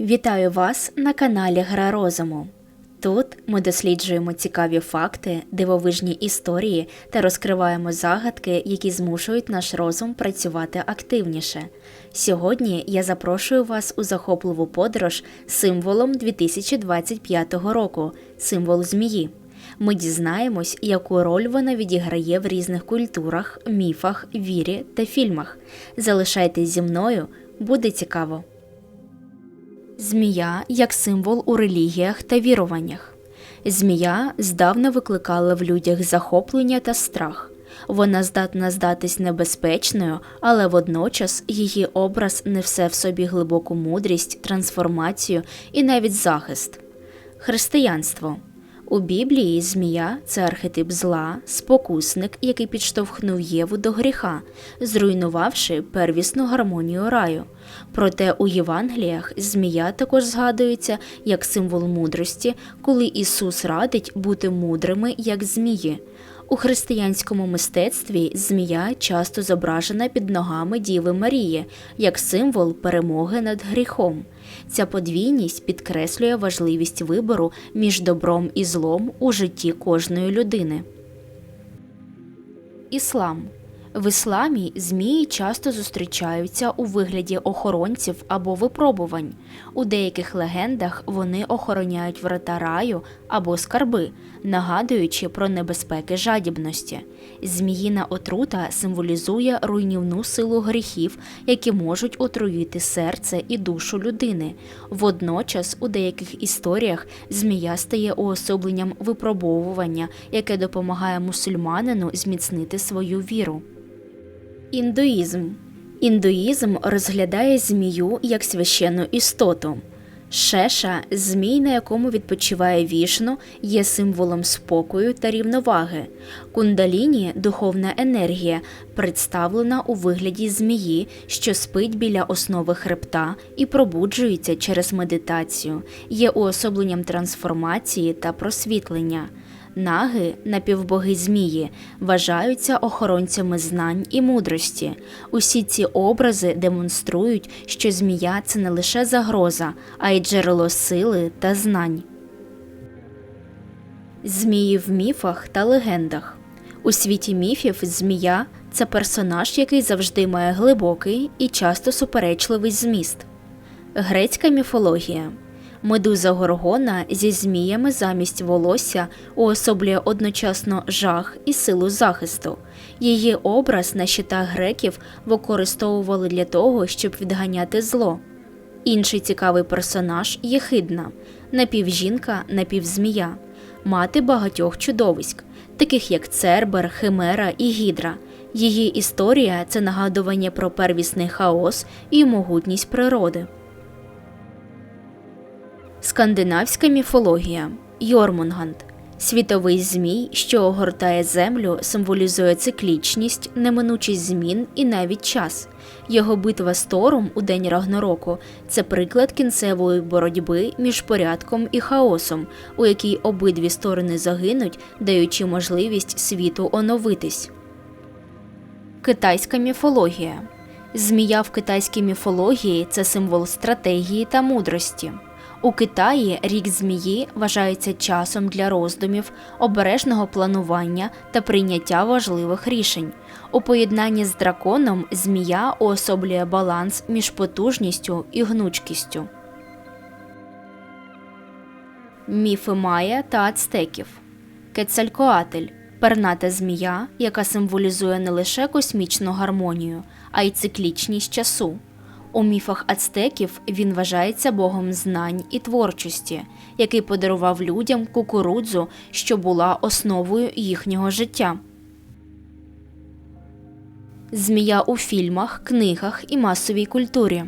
Вітаю вас на каналі Гра Розуму. Тут ми досліджуємо цікаві факти, дивовижні історії та розкриваємо загадки, які змушують наш розум працювати активніше. Сьогодні я запрошую вас у захопливу подорож символом 2025 року символ змії. Ми дізнаємось, яку роль вона відіграє в різних культурах, міфах, вірі та фільмах. Залишайтесь зі мною, буде цікаво. Змія як символ у релігіях та віруваннях. Змія здавна викликала в людях захоплення та страх. Вона здатна здатись небезпечною, але водночас її образ несе в собі глибоку мудрість, трансформацію і навіть захист. Християнство у Біблії змія це архетип зла, спокусник, який підштовхнув Єву до гріха, зруйнувавши первісну гармонію раю. Проте у Євангеліях змія також згадується як символ мудрості, коли Ісус радить бути мудрими як змії. У християнському мистецтві змія часто зображена під ногами Діви Марії як символ перемоги над гріхом. Ця подвійність підкреслює важливість вибору між добром і злом у житті кожної людини. Іслам в ісламі змії часто зустрічаються у вигляді охоронців або випробувань. У деяких легендах вони охороняють врата раю або скарби, нагадуючи про небезпеки жадібності. Зміїна отрута символізує руйнівну силу гріхів, які можуть отруїти серце і душу людини. Водночас, у деяких історіях змія стає уособленням випробовування, яке допомагає мусульманину зміцнити свою віру. Індуїзм Індуїзм розглядає змію як священну істоту. Шеша, змій, на якому відпочиває вішну, є символом спокою та рівноваги. Кундаліні духовна енергія, представлена у вигляді змії, що спить біля основи хребта і пробуджується через медитацію, є уособленням трансформації та просвітлення. Наги, напівбоги змії, вважаються охоронцями знань і мудрості. Усі ці образи демонструють, що змія це не лише загроза, а й джерело сили та знань. Змії в міфах та легендах. У світі міфів змія це персонаж, який завжди має глибокий і часто суперечливий зміст. Грецька міфологія. Медуза Горгона зі зміями замість волосся уособлює одночасно жах і силу захисту. Її образ на щитах греків використовували для того, щоб відганяти зло. Інший цікавий персонаж Єхидна напівжінка, напівзмія, мати багатьох чудовиськ, таких як Цербер, Химера і Гідра. Її історія це нагадування про первісний хаос і могутність природи. Скандинавська міфологія Йормунганд світовий змій, що огортає землю, символізує циклічність, неминучість змін і навіть час. Його битва з Тором у день Рагнороку це приклад кінцевої боротьби між порядком і хаосом, у якій обидві сторони загинуть, даючи можливість світу оновитись. Китайська міфологія Змія в китайській міфології це символ стратегії та мудрості. У Китаї рік змії вважається часом для роздумів, обережного планування та прийняття важливих рішень. У поєднанні з драконом змія уособлює баланс між потужністю і гнучкістю. Міфи Майя та ацтеків Кецалькоатель перната змія, яка символізує не лише космічну гармонію, а й циклічність часу. У міфах ацтеків він вважається богом знань і творчості, який подарував людям кукурудзу, що була основою їхнього життя. Змія у фільмах, книгах і масовій культурі.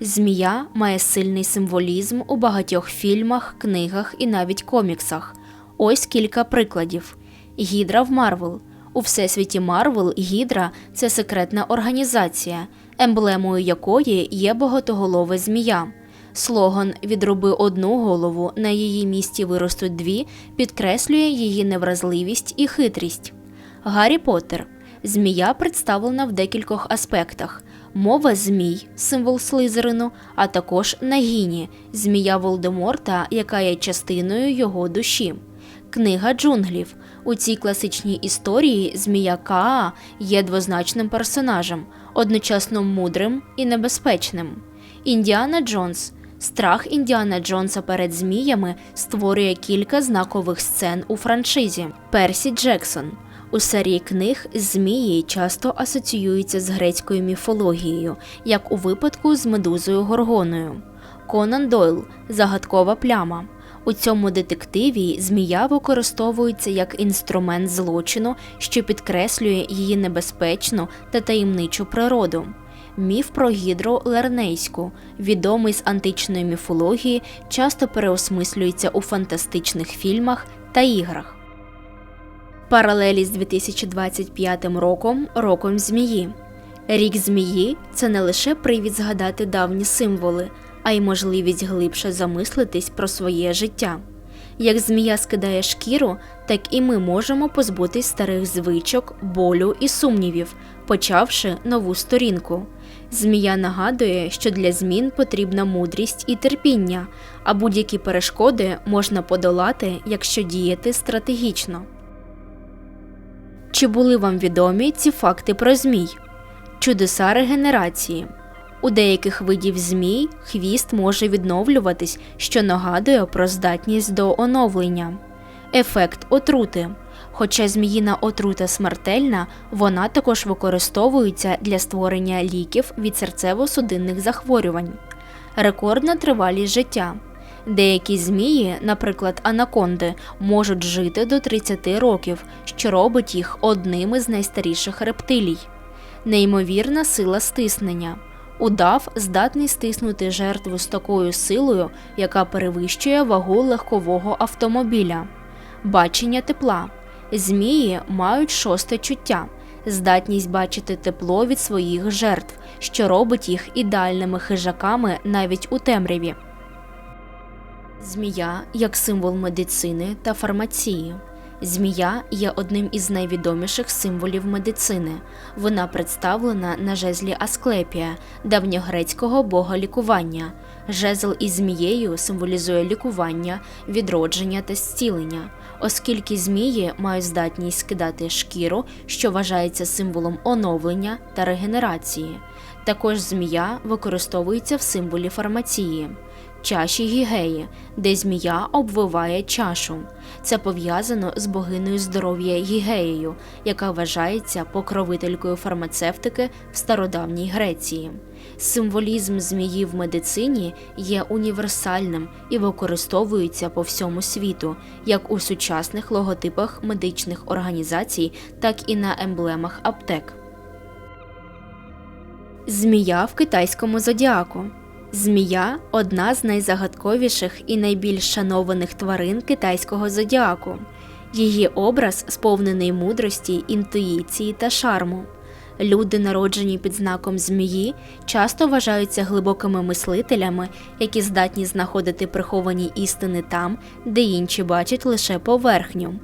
Змія має сильний символізм у багатьох фільмах, книгах і навіть коміксах. Ось кілька прикладів: Гідра в Марвел. У всесвіті Марвел Гідра це секретна організація, емблемою якої є багатоголова змія. Слоган Відроби одну голову, на її місці виростуть дві підкреслює її невразливість і хитрість. Гаррі Поттер. Змія представлена в декількох аспектах. Мова змій, символ слизерину, а також Нагіні, змія Волдеморта, яка є частиною його душі. Книга джунглів. У цій класичній історії змія Каа є двозначним персонажем, одночасно мудрим і небезпечним. Індіана Джонс. Страх Індіана Джонса перед зміями створює кілька знакових сцен у франшизі. Персі Джексон. У серії книг змії часто асоціюються з грецькою міфологією, як у випадку з медузою Горгоною. Конан Дойл загадкова пляма. У цьому детективі змія використовується як інструмент злочину, що підкреслює її небезпечну та таємничу природу. Міф про гідру Лернейську, відомий з античної міфології, часто переосмислюється у фантастичних фільмах та іграх. Паралелі з 2025 роком роком змії. Рік змії це не лише привід згадати давні символи, а й можливість глибше замислитись про своє життя. Як змія скидає шкіру, так і ми можемо позбутись старих звичок, болю і сумнівів, почавши нову сторінку. Змія нагадує, що для змін потрібна мудрість і терпіння, а будь-які перешкоди можна подолати, якщо діяти стратегічно. Чи були вам відомі ці факти про змій? Чудеса регенерації. У деяких видів змій хвіст може відновлюватись, що нагадує про здатність до оновлення. Ефект отрути. Хоча зміїна отрута смертельна, вона також використовується для створення ліків від серцево-судинних захворювань. Рекордна тривалість життя. Деякі змії, наприклад, анаконди, можуть жити до 30 років, що робить їх одним із найстаріших рептилій. Неймовірна сила стиснення. Удав здатний стиснути жертву з такою силою, яка перевищує вагу легкового автомобіля. Бачення тепла. Змії мають шосте чуття, здатність бачити тепло від своїх жертв, що робить їх ідеальними хижаками навіть у темряві. Змія як символ медицини та фармації. Змія є одним із найвідоміших символів медицини. Вона представлена на жезлі Асклепія, давньогрецького бога лікування. Жезл із змією символізує лікування, відродження та зцілення, оскільки змії мають здатність скидати шкіру, що вважається символом оновлення та регенерації. Також змія використовується в символі фармації чаші гігеї, де змія обвиває чашу. Це пов'язано з богиною здоров'я Гігеєю, яка вважається покровителькою фармацевтики в стародавній Греції. Символізм змії в медицині є універсальним і використовується по всьому світу, як у сучасних логотипах медичних організацій, так і на емблемах аптек. Змія в китайському зодіаку. Змія одна з найзагадковіших і найбільш шанованих тварин китайського зодіаку. Її образ сповнений мудрості, інтуїції та шарму. Люди, народжені під знаком змії, часто вважаються глибокими мислителями, які здатні знаходити приховані істини там, де інші бачать лише поверхню.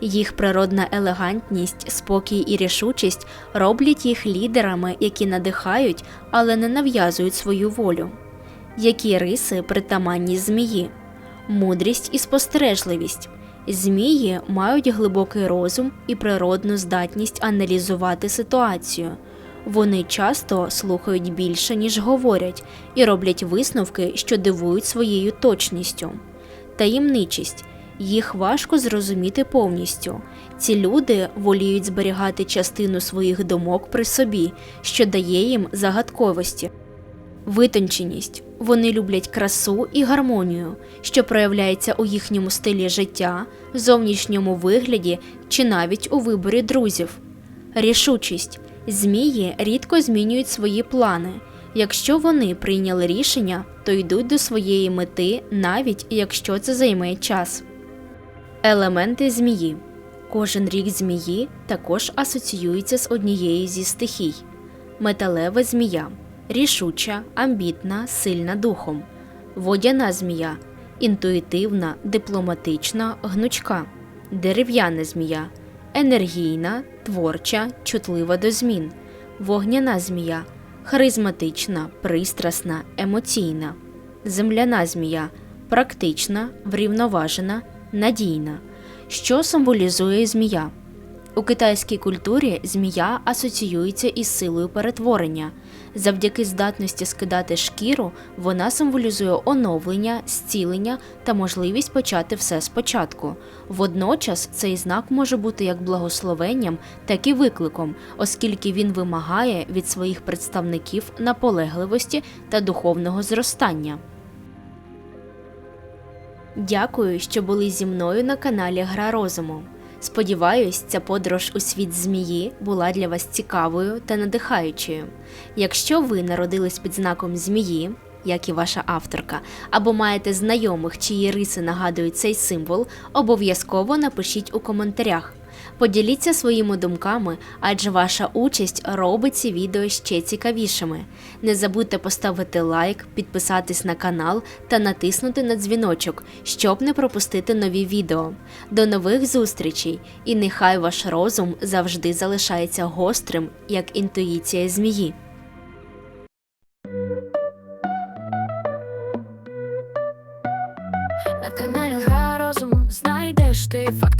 Їх природна елегантність, спокій і рішучість роблять їх лідерами, які надихають, але не нав'язують свою волю. Які риси притаманні змії, мудрість і спостережливість. Змії мають глибокий розум і природну здатність аналізувати ситуацію. Вони часто слухають більше, ніж говорять, і роблять висновки, що дивують своєю точністю. Таємничість їх важко зрозуміти повністю. Ці люди воліють зберігати частину своїх думок при собі, що дає їм загадковості. Витонченість вони люблять красу і гармонію, що проявляється у їхньому стилі життя, зовнішньому вигляді чи навіть у виборі друзів. Рішучість змії рідко змінюють свої плани. Якщо вони прийняли рішення, то йдуть до своєї мети, навіть якщо це займе час. Елементи змії. Кожен рік змії також асоціюється з однією зі стихій. Металева змія рішуча, амбітна, сильна духом, водяна змія, інтуїтивна, дипломатична, гнучка, дерев'яна змія, енергійна, творча, чутлива до змін, вогняна змія, харизматична, пристрасна, емоційна. Земляна змія практична, врівноважена, надійна. Що символізує змія? У китайській культурі змія асоціюється із силою перетворення. Завдяки здатності скидати шкіру, вона символізує оновлення, зцілення та можливість почати все спочатку. Водночас цей знак може бути як благословенням, так і викликом, оскільки він вимагає від своїх представників наполегливості та духовного зростання. Дякую, що були зі мною на каналі Гра розуму. Сподіваюсь, ця подорож у світ змії була для вас цікавою та надихаючою. Якщо ви народились під знаком змії, як і ваша авторка, або маєте знайомих, чиї риси нагадують цей символ, обов'язково напишіть у коментарях. Поділіться своїми думками, адже ваша участь робить ці відео ще цікавішими. Не забудьте поставити лайк, підписатись на канал та натиснути на дзвіночок, щоб не пропустити нові відео. До нових зустрічей! І нехай ваш розум завжди залишається гострим, як інтуїція змії. На каналі Гра розуму знайдеш ти факти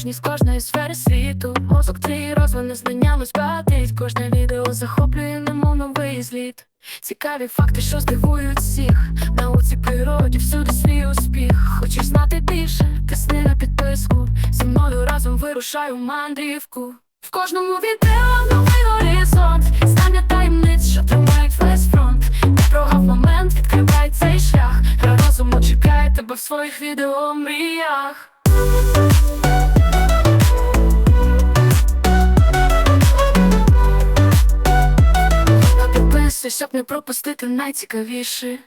дивовижні з кожної сфери світу. Мозок твій розвине знання багатить. Кожне відео захоплює, немов новий зліт. Цікаві факти, що здивують всіх. Науці природі всюди свій успіх. Хочеш знати більше? Тисни на підписку. Зі мною разом вирушаю мандрівку. В кожному відео новий горизонт. Знання таємниць, що тримають весь фронт. Не прогав момент, відкривай цей шлях. Гра розуму чекає тебе в своїх відео мріях. Підписуй, щоб не пропустити найцікавіше.